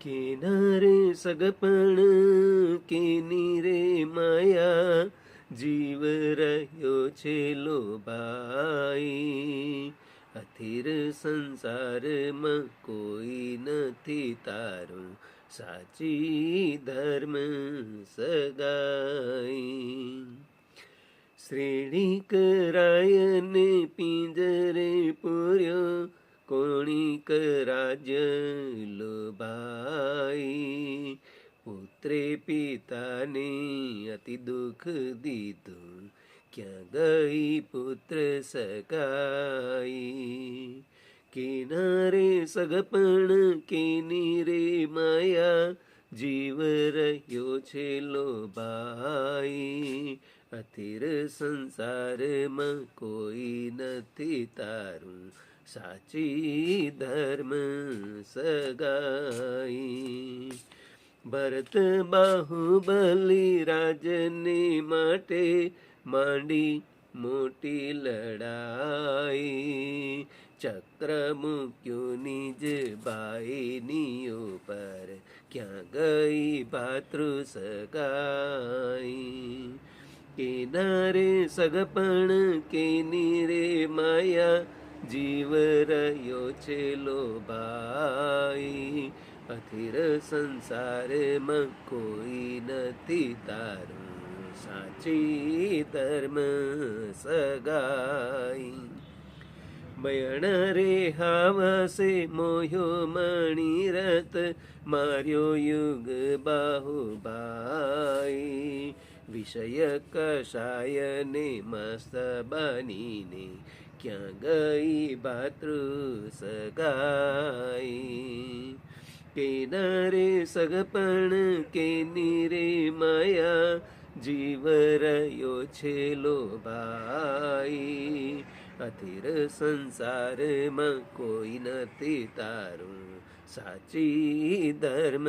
કિનારે સગપણ કેની રે માયા જીવ રહ્યો છે લોભાઈ અથિર સંસારમાં કોઈ નથી તારું સાચી ધર્મ સગાઈ શ્રેણી કરાયને પિંજરે પૂર્યો કોણી કરાજ્ય લોભાઈ પુત્રે પિતાને અતિ દુઃખ દીધું ક્યાં ગઈ પુત્ર સગાઈ કિનારે સગપણ કેની રે માયા જીવ રહ્યો છે લોભાઈ અતિર સંસારમાં કોઈ નથી તારું સાચી ધર્મ સગાઈ ભરત બાહુબલી રાજને માટે માંડી મોટી લડાઈ. ચક્ર મૂક્યું નિજ બાઈની ઉપર, ક્યાં ગઈ ભાતૃ સગાઈ? કિનારે સગપણ કેની રે માયા, જીવ રહ્યો છે લોભાઈ અથિર સંસારમાં કોઈ નથી તારું. સાચી ધર્મ સગાઈ. બયણ રે હાવસે મોહ્યો મણી રત. માર્યો યુગ બાહુભાઈ. વિષય કષાય ને મસ્ત બનીને ક્યાં ગઈ ભાતૃ સગાઈ. કિનારે સગપણ કેની રે માયા જીવ રહ્યો છે લોભાઈ અધિર સંસારમાં કોઈ નથી તારું. સાચી ધર્મ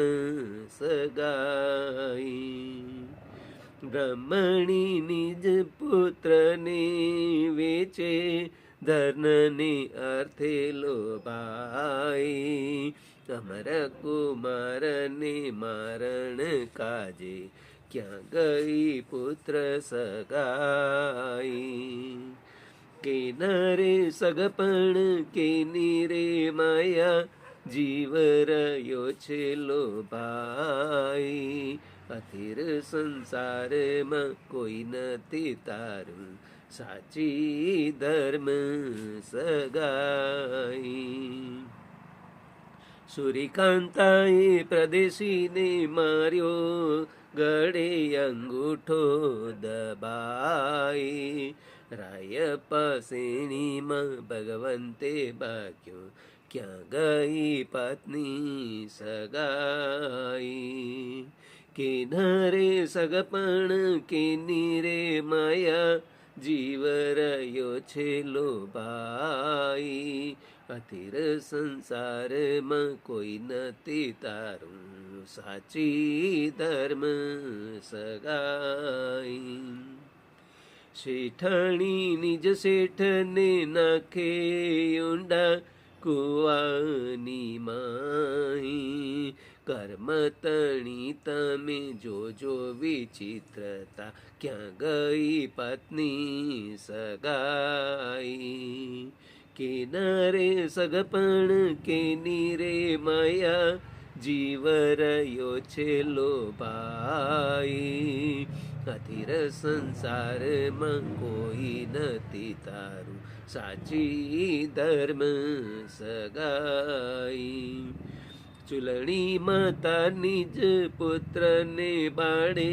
સગાઈ. બ્રહ્મણી નિજ પુત્રને વેચે ધર્મને અર્થે લોભાઈ અમર કુમારને મારણ કાજે, ક્યાં ગઈ પુત્ર સગાઈ? કેનારે સગપણ કેની રે માયા, જીવ રહ્યો છે લોભાઈ અથિર સંસારમાં કોઈ નથી તારું, સાચી ધર્મ સગાઈ. સૂર્યકાંતાએ પ્રદેશીને માર્યો, ગળે અંગૂઠો દબાઈ. રાય પસેણીમાં ભગવંતે બાક્યો, ક્યાં ગઈ પત્ની સગાઈ? કિનારે સગપણ કેની રે માયા, જીવ રહ્યો છે લોભાઈ. અથિર સંસારમાં કોઈ નથી તારું. સાચી ધર્મ સગાઈ. શેઠાણી નિજ શેઠને નાખે ઊંડા કુવાની માઈ કર્મ તણી તમે જોજો વિચિત્રતા. ક્યાં ગઈ પત્ની સગાઈ? કિનારે સગપણ કેની રે માયા જીવ રહ્યો છે લોભાઈ અથિર સંસારમાં કોઈ નથી તારું સાચી ધર્મ સગાઈ ચૂલણી માતા નિજ પુત્રને બાળે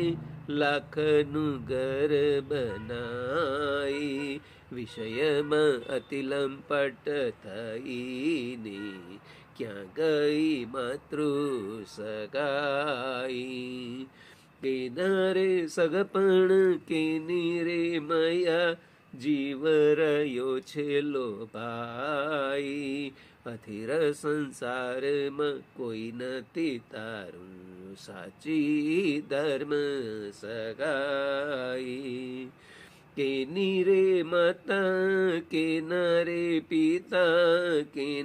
लखनुगर बनाई विषयम म अतिलम् क्या गई मातृ सगायिना रे सगपण के रे मया જીવ રહ્યો છે લોભાઈ અધીર સંસારમાં કોઈ નથી તારું સાચી ધર્મ સગાઈ. કે રે માતા, કે રે પિતા, કે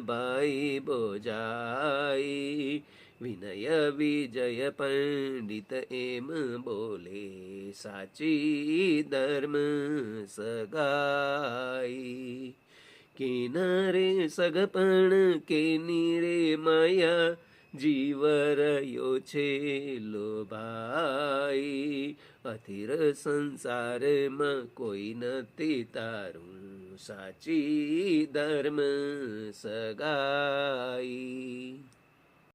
ભાઈ બોજાઈ. વિનય વિજય પંડિત એમ બોલે, સાચી ધર્મ સગાઈ. કિનારે સગપણ કેની રે માયા જીવ રહ્યો છે લોભાઈ. અથિર સંસારમાં કોઈ નથી તારું, સાચી ધર્મ સગાઈ.